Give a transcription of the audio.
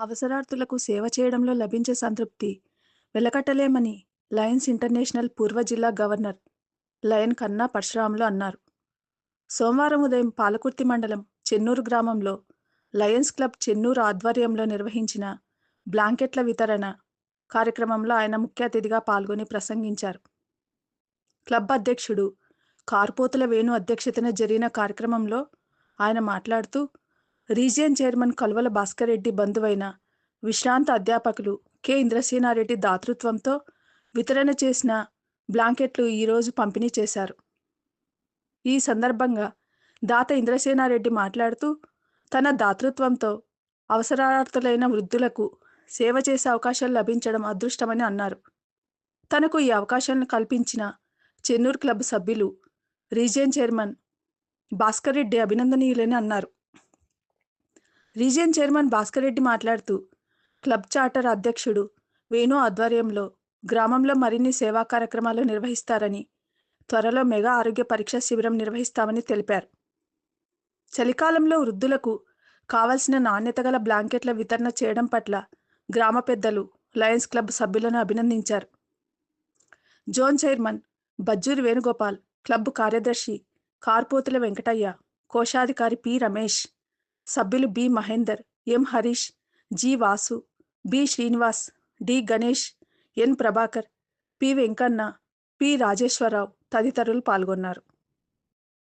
అవసరార్థులకు సేవ చేయడంలో లభించే సంతృప్తి. వెలకట్టలేమని లయన్స్ ఇంటర్నేషనల్ పూర్వ జిల్లా గవర్నర్ లయన్ కన్నా పరశురాములు అన్నారు. సోమవారం ఉదయం పాలకుర్తి మండలం చెన్నూరు గ్రామంలో లయన్స్ క్లబ్ చెన్నూరు ఆధ్వర్యంలో నిర్వహించిన బ్లాంకెట్ల వితరణ కార్యక్రమంలో ఆయన ముఖ్య అతిథిగా పాల్గొని ప్రసంగించారు. క్లబ్ అధ్యక్షుడు కార్పోతుల వేణు అధ్యక్షతన జరిగిన కార్యక్రమంలో ఆయన మాట్లాడుతూ రీజియన్ చైర్మన్ కొలవల భాస్కర్ రెడ్డి బంధువైన విశ్రాంత అధ్యాపకులు కె. ఇంద్రసేనారెడ్డి దాతృత్వంతో వితరణ చేసిన బ్లాంకెట్లు ఈరోజు పంపిణీ చేశారు. ఈ సందర్భంగా దాత ఇంద్రసేనారెడ్డి మాట్లాడుతూ తన దాతృత్వంతో అవసరార్థులైన వృద్ధులకు సేవ చేసే అవకాశాలు లభించడం అదృష్టమని అన్నారు. తనకు ఈ అవకాశాలను కల్పించిన చెన్నూరు క్లబ్ సభ్యులు రీజియన్ చైర్మన్ భాస్కర్ రెడ్డి అభినందనీయులని అన్నారు. రీజియన్ చైర్మన్ భాస్కర్ రెడ్డి మాట్లాడుతూ క్లబ్ చార్టర్ అధ్యక్షుడు వేణు ఆధ్వర్యంలో గ్రామంలో మరిన్ని సేవా కార్యక్రమాలు నిర్వహిస్తారని త్వరలో మెగా ఆరోగ్య పరీక్ష శిబిరం నిర్వహిస్తామని తెలిపారు. చలికాలంలో వృద్ధులకు కావలసిన నాణ్యత గల బ్లాంకెట్ల వితరణ చేయడం పట్ల గ్రామ పెద్దలు లయన్స్ క్లబ్ సభ్యులను అభినందించారు. Zone chairman Bajjuri Venugopal club కార్యదర్శి కార్పోతుల వెంకటయ్య కోశాధికారి పి రమేష్ సభ్యులు B Mahender M Harish G Vasu B Srinivas D Ganesh N Prabhakar P Venkanna P Rajeswararao తదితరులు పాల్గొన్నారు.